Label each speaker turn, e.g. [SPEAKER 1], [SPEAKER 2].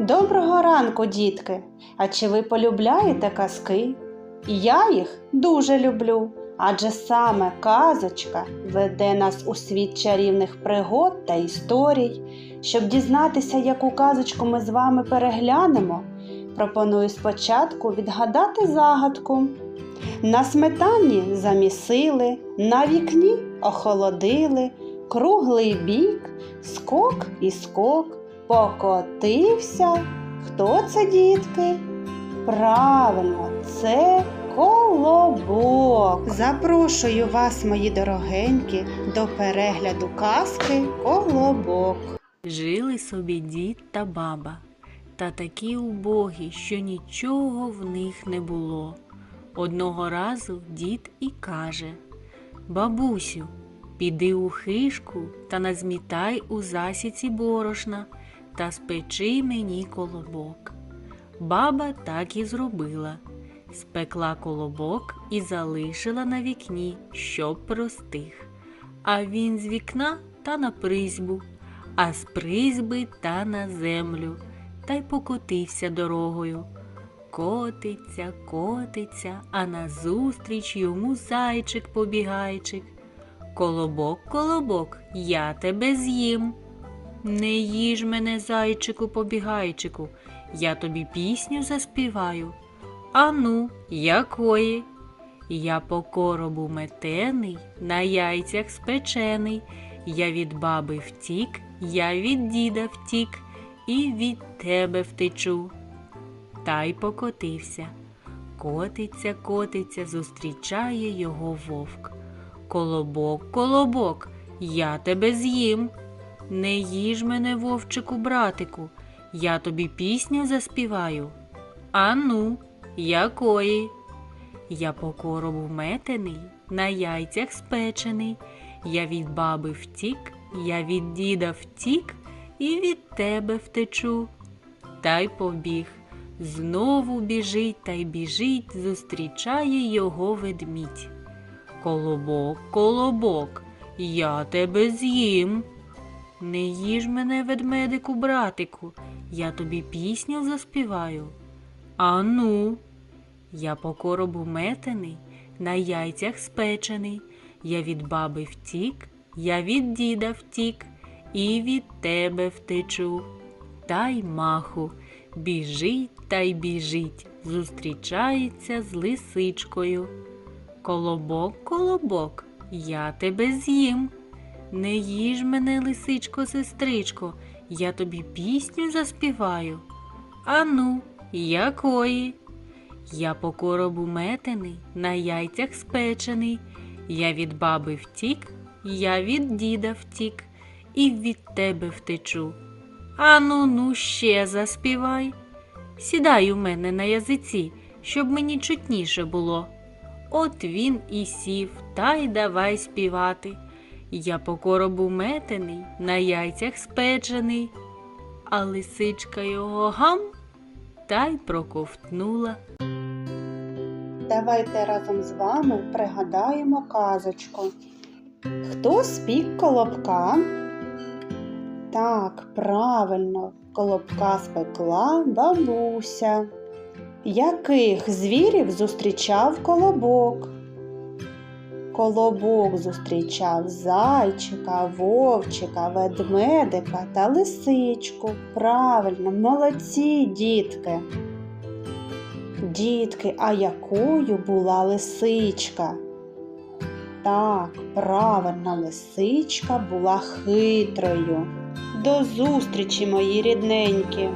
[SPEAKER 1] Доброго ранку, дітки! А чи ви полюбляєте казки? Я їх дуже люблю, адже саме казочка веде нас у світ чарівних пригод та історій. Щоб дізнатися, яку казочку ми з вами переглянемо, пропоную спочатку відгадати загадку. На сметані замісили, на вікні охолодили, круглий бік, скок і скок, покотився. Хто це, дітки? Правильно, це колобок. Запрошую вас, мої дорогенькі, до перегляду казки Колобок.
[SPEAKER 2] Жили собі дід та баба, та такі убогі, що нічого в них не було. Одного разу дід і каже Бабусю, піди у хишку та назмітай у засіці борошна та спечи мені колобок. Баба так і зробила. Спекла колобок і залишила на вікні, щоб простих. А він з вікна та на призьбу, а з призьби та на землю, та й покотився дорогою. Котиться, котиться, а назустріч йому зайчик побігайчик. Колобок, колобок, я тебе з'їм. Не їж мене, зайчику побігайчику, я тобі пісню заспіваю. Ану, якої? Я по коробу метений, на яйцях спечений. Я від баби втік, я від діда втік, і від тебе втечу. Та й покотився. Котиться, котиться, зустрічає його вовк. Колобок, колобок, я тебе з'їм. Не їж мене, вовчику, братику, я тобі пісню заспіваю. Ану, якої? Я по коробу метений, на яйцях спечений. Я від баби втік, я від діда втік і від тебе втечу. Та й побіг. Знову біжить та й біжить, зустрічає його ведмідь. Колобок, колобок, я тебе з'їм. Не їж мене, ведмедику, братику, я тобі пісню заспіваю. Ану, я по коробу метений, на яйцях спечений. Я від баби втік, я від діда втік, і від тебе втечу. Та й маху, біжить та й біжить, зустрічається з лисичкою. Колобок, колобок, я тебе з'їм. Не їж мене, лисичко, сестричко, я тобі пісню заспіваю. Ану, якої? Я по коробу метений, на яйцях спечений. Я від баби втік, я від діда втік, і від тебе втечу. Ану, ну ще заспівай. Сідай у мене на язиці, щоб мені чутніше було. От він і сів, та й давай співати. Я по коробу метений, на яйцях спечений, а лисичка його гам та й проковтнула.
[SPEAKER 1] Давайте разом з вами пригадаємо казочку. Хто спік колобка? Так, правильно, колобка спекла бабуся. Яких звірів зустрічав колобок? Колобок зустрічав зайчика, вовчика, ведмедика та лисичку. Правильно, молодці, дітки. Дітки, а якою була лисичка? Так, правильно, лисичка була хитрою. До зустрічі, мої рідненькі!